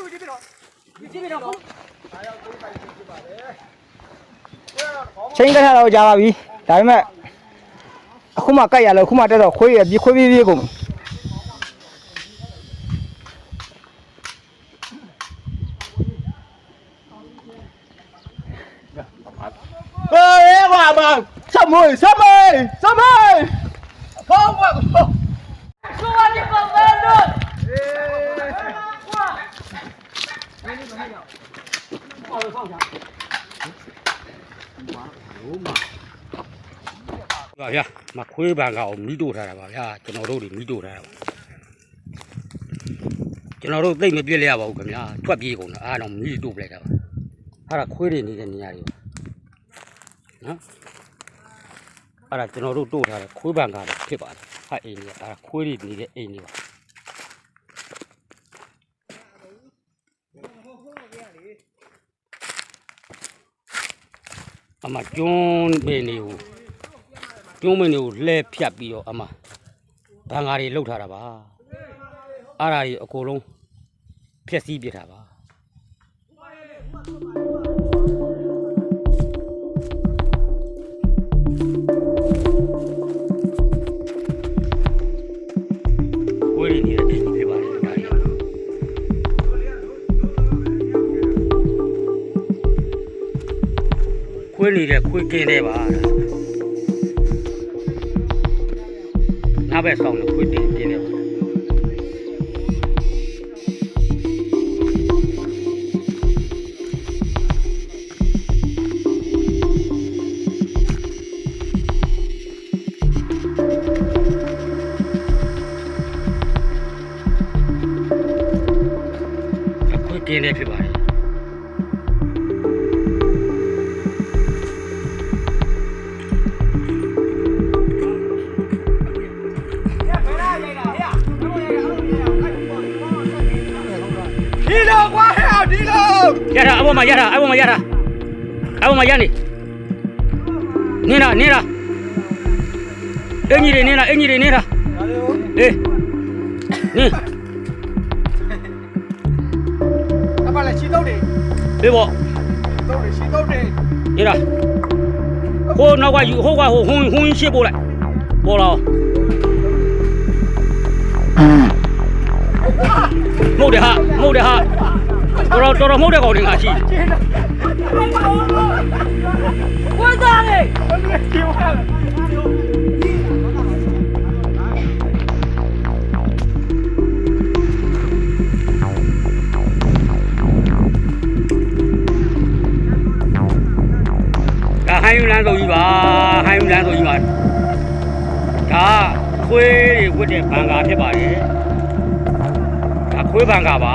ကိုကြည့်ပြီးတော့ကြည့်ပြီးတော့အားရောက်ကိုယ်ပိုင်ကြည့်ပါလေချင်းတက်ထားတော့ကြာပါပြီဒါပေမဲ့အခုမှကြိုက်ရလို့အခုမှတက်တော့ခွေးရခွေးပြေးပြေးကုန်เฮ้ยว่ามาสมุยสมุยสมุยพ่อว่า ပါဗျာမခွေးပန်ကောင်မိတို့ထားတာပါဗျာကျွန်တော်တို့တွေမိတို့ထားတာပါကျွန်တော်တို့သိမ့်မပြစ်လျရပါဘူးခင်ဗျာထွက်ပြေးကုန်တာအားတော့မိတို့ပြလိုက်တာပါအဲ့ဒါခွေးတွေနေတဲ့နေရာတွေပါနော်အဲ့ဒါကျွန်တော်တို့တို့ထားတယ်ခွေးပန်ကောင်ဖြစ်ပါတယ်ဟာအိမ်ကြီးအဲ့ဒါခွေးတွေနေတဲ့အိမ်ကြီးပါ အမကျွန်းပင်တွေကိုကျုံးမင်းတွေကိုလှဲဖြတ်ပြီးတော့အမဘန်ကာတွေလှုပ်ထားတာပါအားရာကြီးအကုန်လုံးဖျက်ဆီးပြစ်တာပါ ခွေးနေတဲ့ခွေးကင်းတဲ့ပါဒါနားဘက်ဆောင်လို့ခွေးတင်ပြင်းနေပါခွေးကင်းနေဖြစ်ပါတယ် ဒီလိုကွာဟဲ့ဒီလိုရတာအပေါ်မှာရတာအပေါ်မှာရတာအပေါ်မှာရနေနေတာနေတာအင်ကြီးတွေနေတာအင်ကြီးတွေနေတာအေးနေအမလည်းရှင်းတော့တယ်ဘေးပေါ့တော့တယ်ရှင်းတော့တယ်နေတာဟိုနောက်ကယူဟိုကဟိုဟုံးဟုံးရှစ်ပို့လိုက်ပေါ်လာ မဟုတ်တယ်ဟာမဟုတ်တယ်ဟာတော်တော်တော်တော်မဟုတ်တဲ့ကောင်တွေငါရှိဝတ်သားလေဒါဟိုင်းယူလန်းဆိုကြီးပါဟိုင်းယူလန်းဆိုကြီးပါဒါခွေးတွေဝတ်တဲ့ဘန်ကာဖြစ်ပါတယ် ခွေးဘန်ကာပါ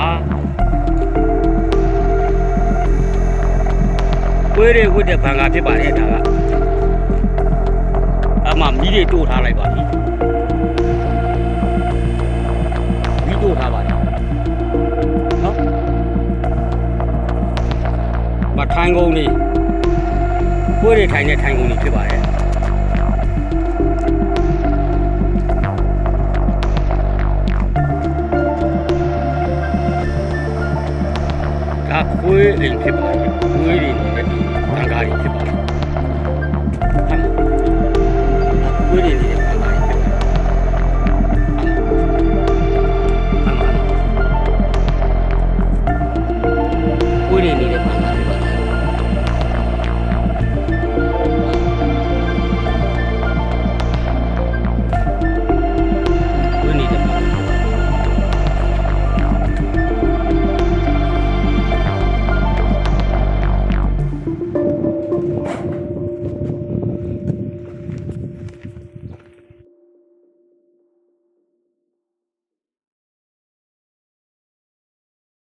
ခွေးတွေဝတ်တဲ့ဘန်ကာဖြစ်ပါတယ်ဒါကအမှမီးတွေတို့ထားလိုက်ပါပြီမီးတို့ထားပါတယ်နော်မထိုင်းကုန်လေးကိုယ်တွေထိုင်တဲ့ထိုင်ကုန်ကြီးဖြစ်ပါတယ် 다 고일 이렇게 봐요. 고일이 있는데 나가 이렇게 봐요. 고일이 있는데